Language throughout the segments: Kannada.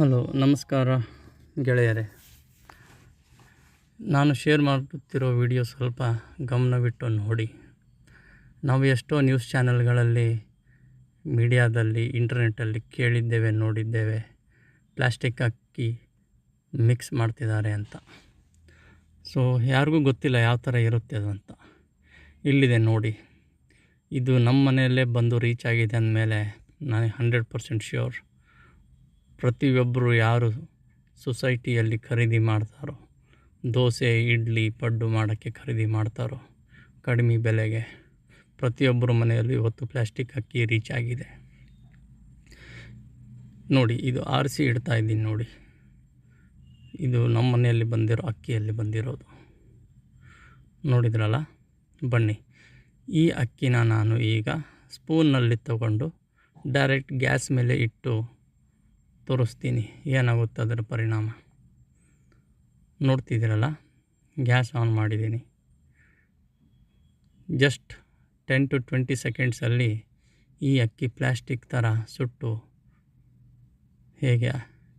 ಹಲೋ, ನಮಸ್ಕಾರ ಗೆಳೆಯರೇ. ನಾನು ಶೇರ್ ಮಾಡುತ್ತಿರೋ ವಿಡಿಯೋ ಸ್ವಲ್ಪ ಗಮನವಿಟ್ಟು ನೋಡಿ. ನಾವು ಎಷ್ಟೋ ನ್ಯೂಸ್ ಚಾನೆಲ್ಗಳಲ್ಲಿ, ಮೀಡಿಯಾದಲ್ಲಿ ಇಂಟರ್ನೆಟ್ಟಲ್ಲಿ ಕೇಳಿದ್ದೇವೆ, ನೋಡಿದ್ದೇವೆ. ಪ್ಲಾಸ್ಟಿಕ್ ಅಕ್ಕಿ ಮಿಕ್ಸ್ ಮಾಡ್ತಿದ್ದಾರೆ ಅಂತ. ಸೊ, ಯಾರಿಗೂ ಗೊತ್ತಿಲ್ಲ ಯಾವ ಥರ ಇರುತ್ತೆ ಅದು ಅಂತ. ಇಲ್ಲಿದೆ ನೋಡಿ. ಇದು ನಮ್ಮ ಮನೆಯಲ್ಲೇ ಬಂದು ರೀಚ್ ಆಗಿದೆ ಅಂದಮೇಲೆ ನಾನು ಹಂಡ್ರೆಡ್ ಪರ್ಸೆಂಟ್ ಶ್ಯೂರ್. ಪ್ರತಿಯೊಬ್ಬರು ಯಾರು ಸೊಸೈಟಿಯಲ್ಲಿ ಖರೀದಿ ಮಾಡ್ತಾರೋ, ದೋಸೆ, ಇಡ್ಲಿ, ಪಡ್ಡು ಮಾಡೋಕ್ಕೆ ಖರೀದಿ ಮಾಡ್ತಾರೋ, ಕಡಿಮೆ ಬೆಲೆಗೆ ಪ್ರತಿಯೊಬ್ಬರ ಮನೆಯಲ್ಲೂ ಇವತ್ತು ಪ್ಲಾಸ್ಟಿಕ್ ಅಕ್ಕಿ ರೀಚ್ ಆಗಿದೆ. ನೋಡಿ, ಇದು ಆರಿಸಿ ಇಡ್ತಾ ಇದ್ದೀನಿ ನೋಡಿ. ಇದು ನಮ್ಮ ಮನೆಯಲ್ಲಿ ಬಂದಿರೋ ಅಕ್ಕಿಯಲ್ಲಿ ಬಂದಿರೋದು. ನೋಡಿದ್ರಲ್ಲ? ಬನ್ನಿ. ಈ ಅಕ್ಕಿನ ನಾನು ಈಗ ಸ್ಪೂನ್ನಲ್ಲಿ ತಗೊಂಡು ಡೈರೆಕ್ಟ್ ಗ್ಯಾಸ್ ಮೇಲೆ ಇಟ್ಟು ತೋರಿಸ್ತೀನಿ. ಏನಾಗುತ್ತೆ ಅದರ ಪರಿಣಾಮ? ನೋಡ್ತಿದ್ದೀರಲ್ಲ? ಗ್ಯಾಸ್ ಆನ್ ಮಾಡಿದ್ದೀನಿ. ಜಸ್ಟ್ ಟೆನ್ ಟು ಟ್ವೆಂಟಿ ಸೆಕೆಂಡ್ಸಲ್ಲಿ ಈ ಅಕ್ಕಿ ಪ್ಲ್ಯಾಸ್ಟಿಕ್ ಥರ ಸುಟ್ಟು ಹೇಗೆ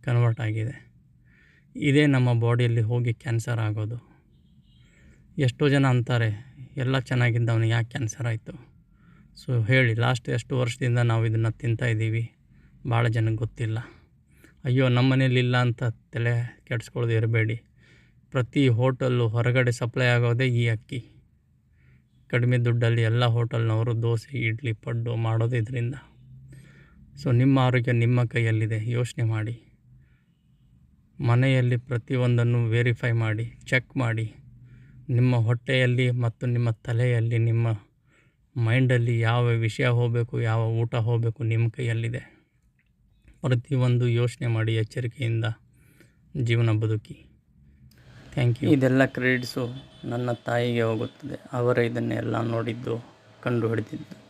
ಕನ್ವರ್ಟ್ ಆಗಿದೆ. ಇದೇ ನಮ್ಮ ಬಾಡಿಯಲ್ಲಿ ಹೋಗಿ ಕ್ಯಾನ್ಸರ್ ಆಗೋದು. ಎಷ್ಟೋ ಜನ ಅಂತಾರೆ, ಎಲ್ಲ ಚೆನ್ನಾಗಿದ್ದವನಿಗೆ ಯಾಕೆ ಕ್ಯಾನ್ಸರ್ ಆಯಿತು? ಸೊ ಹೇಳಿ, ಲಾಸ್ಟ್ ಎಷ್ಟು ವರ್ಷದಿಂದ ನಾವು ಇದನ್ನು ತಿಂತಾಯಿದ್ದೀವಿ ಭಾಳ ಜನಕ್ಕೆ ಗೊತ್ತಿಲ್ಲ. ಅಯ್ಯೋ ನಮ್ಮ ಮನೇಲಿ ಇಲ್ಲ ಅಂತ ತಲೆ ಕೆಡಿಸ್ಕೊಳ್ಳೋದು ಇರಬೇಡಿ. ಪ್ರತಿ ಹೋಟೆಲ್ಲು ಹೊರಗಡೆ ಸಪ್ಲೈ ಆಗೋದೇ ಈ ಅಕ್ಕಿ. ಕಡಿಮೆ ದುಡ್ಡಲ್ಲಿ ಎಲ್ಲ ಹೋಟೆಲ್ನವರು ದೋಸೆ, ಇಡ್ಲಿ, ಪಡ್ಡು ಮಾಡೋದು ಇದರಿಂದ. ಸೊ, ನಿಮ್ಮ ಆರೋಗ್ಯ ನಿಮ್ಮ ಕೈಯಲ್ಲಿದೆ. ಯೋಚನೆ ಮಾಡಿ. ಮನೆಯಲ್ಲಿ ಪ್ರತಿಯೊಂದನ್ನು ವೆರಿಫೈ ಮಾಡಿ ಚೆಕ್ ಮಾಡಿ. ನಿಮ್ಮ ಹೊಟ್ಟೆಯಲ್ಲಿ ಮತ್ತು ನಿಮ್ಮ ತಲೆಯಲ್ಲಿ, ನಿಮ್ಮ ಮೈಂಡಲ್ಲಿ ಯಾವ ವಿಷಯ ಹೋಗಬೇಕು, ಯಾವ ಊಟ ಹೋಗಬೇಕು ನಿಮ್ಮ ಕೈಯಲ್ಲಿದೆ. ಪ್ರತಿಯೊಂದು ಯೋಚನೆ ಮಾಡಿ ಎಚ್ಚರಿಕೆಯಿಂದ ಜೀವನ ಬದುಕಿ. ಥ್ಯಾಂಕ್ ಯು ಇದೆಲ್ಲ ಕ್ರೆಡಿಟ್ಸು ನನ್ನ ತಾಯಿಗೆ ಹೋಗುತ್ತದೆ. ಅವರೇ ಇದನ್ನೆಲ್ಲ ನೋಡಿದ್ದು ಕಂಡು ಹಿಡಿದಿದ್ದು